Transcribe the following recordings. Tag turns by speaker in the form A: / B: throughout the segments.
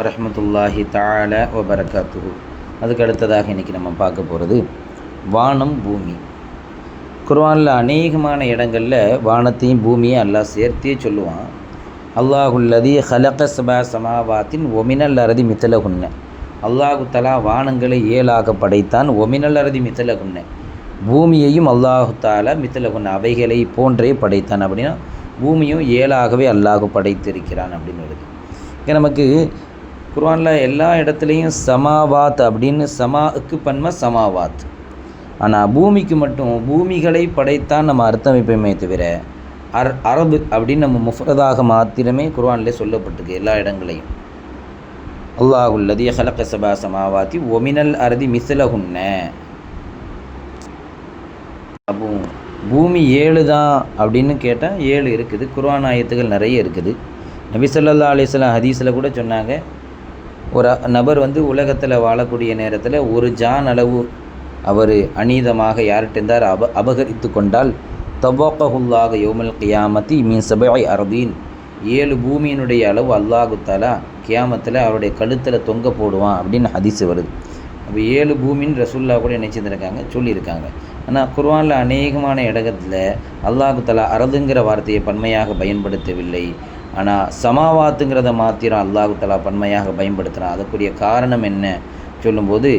A: வரஹமத்துல்லாஹி தால வபரகாத்துஹு. அதுக்கு அடுத்ததாக இன்றைக்கி நம்ம பார்க்க போகிறது வானம் பூமி. குர்வானில் அநேகமான இடங்களில் வானத்தையும் பூமியும் அல்லாஹ் சேர்த்தே சொல்லுவான். அல்லாஹுல்லதி ஹலக சபா சமாவாத்தின் ஒமினல் அரதி மித்தலகுன்ன. அல்லாஹு தலா வானங்களை ஏழாக படைத்தான் ஒமினல் அரதி மித்தலகுன்ன. பூமியையும் அல்லாஹு தாலா மித்தலகுன்ன. அவைகளை போன்றே படைத்தான் அப்படின்னா பூமியும் ஏழாகவே அல்லாஹு படைத்திருக்கிறான் அப்படின்னு வருது. இங்கே நமக்கு குர்ஆனில் எல்லா இடத்துலையும் சமாவாத் அப்படின்னு சமாவுக்கு பன்ம சமாவாத். ஆனால் பூமிக்கு மட்டும் பூமிகளை படைத்தான் நம்ம அர்த்தம் வைப்போமே தவிர அர் அரபு அப்படின்னு நம்ம முஃப்ரதாக மாத்திரமே குர்ஆனில் சொல்லப்பட்டிருக்கு எல்லா இடங்களையும். அல்லாஹுல்லதி ஹலக சபா சமாவாத்தி ஒமினல் அரதி மிசலகுன்ன அப்போ பூமி ஏழு தான் அப்படின்னு கேட்டால் ஏழு இருக்குது. குர்ஆன் ஆயத்துகள் நிறைய இருக்குது. நபி ஸல்லல்லாஹு ஹதீஸில் கூட சொன்னாங்க ஒரு நபர் வந்து உலகத்தில் வாழக்கூடிய நேரத்தில் ஒரு ஜான் அளவு அவர் அநீதமாக யார்கிட்டிருந்தார் அப அபகரித்து கொண்டால் தவாக்கஹுல்லாக யோமல் கியாமத்தி மீன் சபை அரபீன் ஏழு பூமியினுடைய அளவு அல்லாஹு தாலா கியாமத்தில் அவருடைய கழுத்தில் தொங்க போடுவான் அப்படின்னு ஹதிசு வருது. அப்போ ஏழு பூமின்னு ரசுல்லா கூட நினச்சிருந்துருக்காங்க சொல்லியிருக்காங்க. ஆனால் குர்வானில் அநேகமான இடத்துல அல்லாஹு தலா அரதுங்கிற வார்த்தையை பன்மையாக பயன்படுத்தவில்லை. ஆனால் சமாவாத்துங்கிறத மாத்திரம் அல்லாஹு தலா பன்மையாக பயன்படுத்துகிறான் அதுக்குரிய காரணம் என்ன? சொல்லும்போது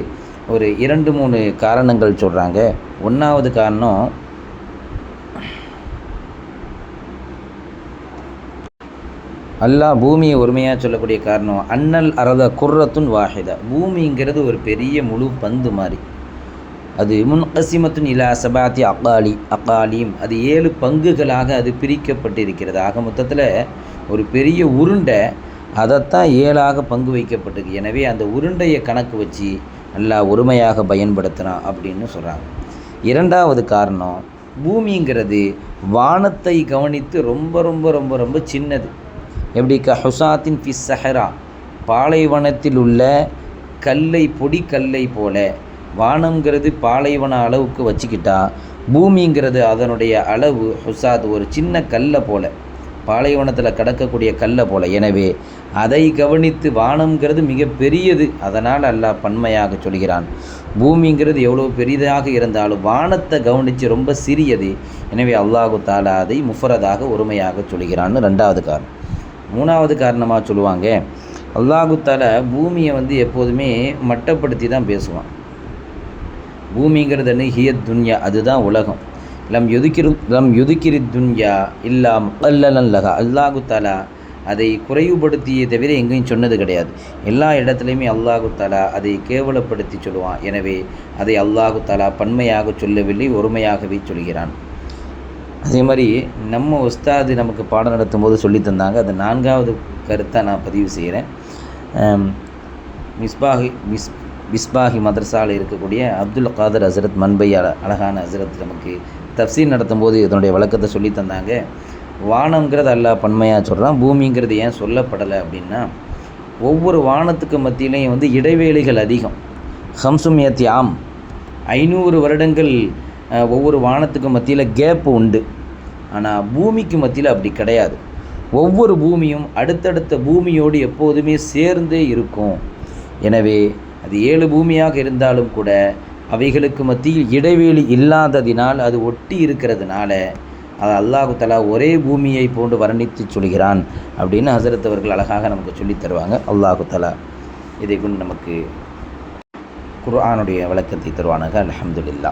A: ஒரு இரண்டு மூணு காரணங்கள் சொல்கிறாங்க ஒன்றாவது காரணம் அல்லாஹ் பூமியை ஒருமையாக சொல்லக்கூடிய காரணம் அன்னல் அரத குர்ரத்துன் வாஹிதா. பூமிங்கிறது ஒரு பெரிய முழு பந்து மாதிரி. அது முன்கசிமத்துன் இலா சபாத்தி அக்காலி அக்காலியும் அது ஏழு பங்குகளாக அது பிரிக்கப்பட்டிருக்கிறது. ஆக மொத்தத்தில் ஒரு பெரிய உருண்டை அதைத்தான் ஏழாக பங்கு வைக்கப்பட்டிருக்கு. எனவே அந்த உருண்டையை கணக்கு வச்சு நல்லா ஒருமையாக பயன்படுத்தினான் அப்படின்னு சொல்கிறாங்க இரண்டாவது காரணம் பூமிங்கிறது வானத்தை கவனித்து ரொம்ப ரொம்ப ரொம்ப ரொம்ப சின்னது. எப்படி க ஹுசாத்தின் ஃபி சஹரா பாலைவனத்தில் உள்ள கல்லை பொடி கல்லை போல வானங்கிறது பாலைவன அளவுக்கு வச்சுக்கிட்டா பூமிங்கிறது அதனுடைய அளவு ஹுசாத் ஒரு சின்ன கல்லை போல. பாலைவனத்தில் கடக்கக்கூடிய கல்லை போல. எனவே அதை கவனித்து வானம்ங்கிறது மிக பெரியது. அதனால் அல்லாஹ் பன்மையாக சொல்கிறான். பூமிங்கிறது எவ்வளோ பெரிதாக இருந்தாலும் வானத்தை கவனித்து ரொம்ப சிறியது. எனவே அல்லாஹு தாலா அதை முஃபரதாக ஒருமையாக சொல்கிறான்னு ரெண்டாவது காரணம். மூணாவது காரணமாக சொல்லுவாங்க அல்லாஹு தாலா பூமியை வந்து எப்போதுமே மட்டப்படுத்தி தான் பேசுவான். பூமிங்கிறது என்ன ஹியத் துன்யா அதுதான் உலகம். லம் யுதுக்கிரு லம் யுதுக்கிரி துன்யா இல்லாம் அல்லலல்லகா அல்லாஹு தாலா அதை குறைவுபடுத்தியே தவிர எங்கேயும் சொன்னது கிடையாது. எல்லா இடத்துலையுமே அல்லாஹு தாலா அதை கேவலப்படுத்தி சொல்லுவான். எனவே அதை அல்லாஹு தாலா பன்மையாக சொல்லவில்லை ஒருமையாகவே சொல்கிறான். அதே மாதிரி நம்ம உஸ்தாது நமக்கு பாடம் நடத்தும் போது சொல்லி தந்தாங்க. அது நான்காவது கருத்தாக நான் பதிவு செய்கிறேன். மிஸ்பாஹி மிஸ் மிஸ்பாஹி மதரசாவில் இருக்கக்கூடிய அப்துல் காதர் ஹசரத் மன்பை அழகான ஹசரத் நமக்கு தப்சீர் நடத்தும் போது இதனுடைய வழக்கத்தை சொல்லி தந்தாங்க. வானங்கிறது அல்லா பன்மையாக சொல்கிறான் பூமிங்கிறது ஏன் சொல்லப்படலை அப்படின்னா ஒவ்வொரு வானத்துக்கு மத்தியிலையும் வந்து இடைவேளைகள் அதிகம். ஹம்சுமியத்தி ஆம். ஐநூறு வருடங்கள் ஒவ்வொரு வானத்துக்கு மத்தியில் கேப்பு உண்டு. ஆனால் பூமிக்கு மத்தியில் அப்படி கிடையாது. ஒவ்வொரு பூமியும் அடுத்தடுத்த பூமியோடு எப்போதுமே சேர்ந்தே இருக்கும். எனவே அது ஏழு பூமியாக இருந்தாலும் கூட அவைகளுக்கு மத்தியில் இடைவெளி இல்லாததினால் அது ஒட்டி இருக்கிறதுனால அது அல்லாஹு தலா ஒரே பூமியை போன்று வர்ணித்து சொல்கிறான் அப்படின்னு ஹசரத் அவர்கள் அழகாக நமக்கு சொல்லித் தருவாங்க. அல்லாஹு தலா இதை கொண்டு நமக்கு குர்ஆனுடைய விளக்கத்தை தருவானாக. அலமதுல்லா